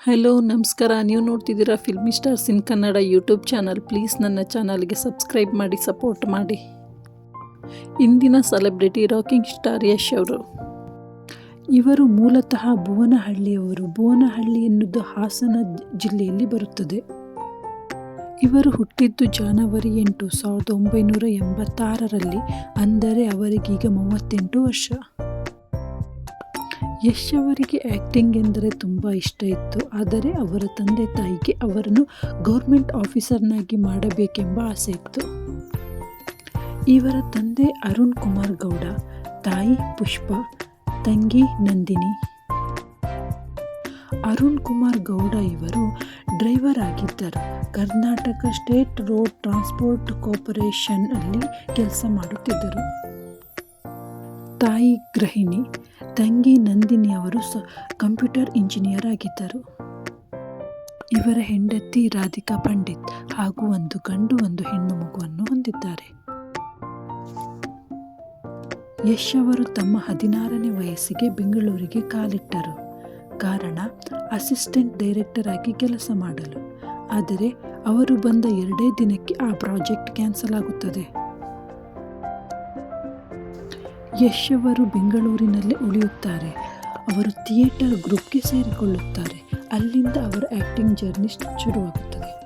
Hello ನಮಸ್ಕಾರ. ನೀವು ನೋಡ್ತಿದ್ದೀರಾ filmy stars in Kannada YouTube channel please ನನ್ನ ಚಾನಲ್ಗೆ ಸಬ್ಸ್ಕ್ರೈಬ್ ಮಾಡಿ ಸಪೋರ್ಟ್ ಮಾಡಿ. ಇಂದಿನ ಸೆಲೆಬ್ರಿಟಿ ರಾಕಿಂಗ್ ಸ್ಟಾರ್ ಯಶ್ ಅವರು. ಇವರು ಮೂಲತಃ ಭುವನಹಳ್ಳಿಯವರು. ಭುವನಹಳ್ಳಿ ಎನ್ನುವುದು ಹಾಸನ ಜಿಲ್ಲೆಯಲ್ಲಿ ಬರುತ್ತದೆ. ಇವರು ಹುಟ್ಟಿದ್ದು ಜನವರಿ ಎಂಟು, ಸಾವಿರದ ಒಂಬೈನೂರ ಎಂಬತ್ತಾರರಲ್ಲಿ, ಅಂದರೆ ಅವರಿಗೀಗ ಮೂವತ್ತೆಂಟು ವರ್ಷ. ಯಶ್ ಅವರಿಗೆ ಆ್ಯಕ್ಟಿಂಗ್ ಎಂದರೆ ತುಂಬ ಇಷ್ಟ ಇತ್ತು. ಆದರೆ ಅವರ ತಂದೆ ತಾಯಿಗೆ ಅವರನ್ನು ಗೌರ್ಮೆಂಟ್ ಆಫೀಸರ್ನಾಗಿ ಮಾಡಬೇಕೆಂಬ ಆಸೆ ಇತ್ತು. ಇವರ ತಂದೆ ಅರುಣ್ ಕುಮಾರ್ ಗೌಡ, ತಾಯಿ ಪುಷ್ಪ, ತಂಗಿ ನಂದಿನಿ. ಅರುಣ್ ಕುಮಾರ್ ಗೌಡ ಇವರು ಡ್ರೈವರ್ ಆಗಿದ್ದರು. Karnataka State Road Transport Corporation ಅಲ್ಲಿ ಕೆಲಸ ಮಾಡುತ್ತಿದ್ದರು. ತಾಯಿ ಗೃಹಿಣಿ ತಂಗಿ ನಂದಿನಿ ಅವರು ಸ ಕಂಪ್ಯೂಟರ್ ಇಂಜಿನಿಯರ್ ಆಗಿದ್ದರು. ಇವರ ಹೆಂಡತಿ ರಾಧಿಕಾ ಪಂಡಿತ್ ಹಾಗೂ ಒಂದು ಗಂಡು, ಒಂದು ಹೆಣ್ಣು ಮಗುವನ್ನು ಹೊಂದಿದ್ದಾರೆ. ಯಶ್ ಅವರು ತಮ್ಮ ಹದಿನಾರನೇ ವಯಸ್ಸಿಗೆ ಬೆಂಗಳೂರಿಗೆ ಕಾಲಿಟ್ಟರು. ಕಾರಣ, ಅಸಿಸ್ಟೆಂಟ್ ಡೈರೆಕ್ಟರ್ ಆಗಿ ಕೆಲಸ ಮಾಡಲು. ಆದರೆ, ಅವರು ಬಂದ ಎರಡೇ ದಿನಕ್ಕೆ ಆ ಪ್ರಾಜೆಕ್ಟ್ ಕ್ಯಾನ್ಸಲ್ ಆಗುತ್ತದೆ. ಯಶ್ ಅವರು ಬೆಂಗಳೂರಿನಲ್ಲೇ ಉಳಿಯುತ್ತಾರೆ. ಅವರು ಥಿಯೇಟರ್ ಗ್ರೂಪ್ಗೆ ಸೇರಿಕೊಳ್ಳುತ್ತಾರೆ. ಅಲ್ಲಿಂದ ಅವರ ಆ್ಯಕ್ಟಿಂಗ್ ಜರ್ನಿ ಶುರುವಾಗುತ್ತದೆ.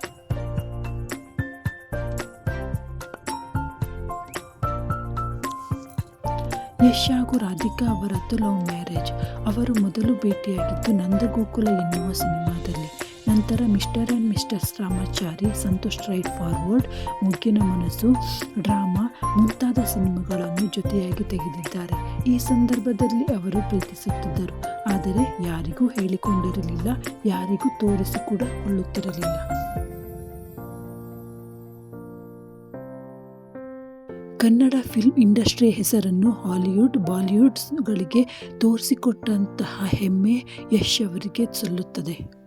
ಯಶ್ ಹಾಗೂ ರಾಧಿಕಾ ಅವರದ್ದು ಲವ್ ಮ್ಯಾರೇಜ್. ಅವರು ಮೊದಲು ಭೇಟಿಯಾಗಿದ್ದು ನಂದಗೋಕುಲ ಎನ್ನುವ ಸಿನಿಮಾದಲ್ಲಿ. ನಂತರ mister and misters Ramachari, Santhosh straight forward, ಮುಗ್ಗಿನ ಮನಸ್ಸು, ಡ್ರಾಮಾ ಮುಂತಾದ ಸಿನಿಮಾಗಳನ್ನು ಜೊತೆಯಾಗಿ ತೆಗೆದಿದ್ದಾರೆ. ಈ ಸಂದರ್ಭದಲ್ಲಿ ಅವರು ಪ್ರೀತಿಸುತ್ತಿದ್ದರು. ಆದರೆ ಯಾರಿಗೂ ಹೇಳಿಕೊಂಡಿರಲಿಲ್ಲ, ಯಾರಿಗೂ ತೋರಿಸಿ ಕೂಡ ಕೊಳ್ಳುತ್ತಿರಲಿಲ್ಲ ಕನ್ನಡ ಫಿಲ್ಮ್ ಇಂಡಸ್ಟ್ರಿ ಹೆಸರನ್ನು ಹಾಲಿವುಡ್ ಬಾಲಿವುಡ್ಸ್ಗಳಿಗೆ ತೋರಿಸಿಕೊಟ್ಟಂತಹ ಹೆಮ್ಮೆ ಯಶ್ ಅವರಿಗೆ ಸಲ್ಲುತ್ತದೆ.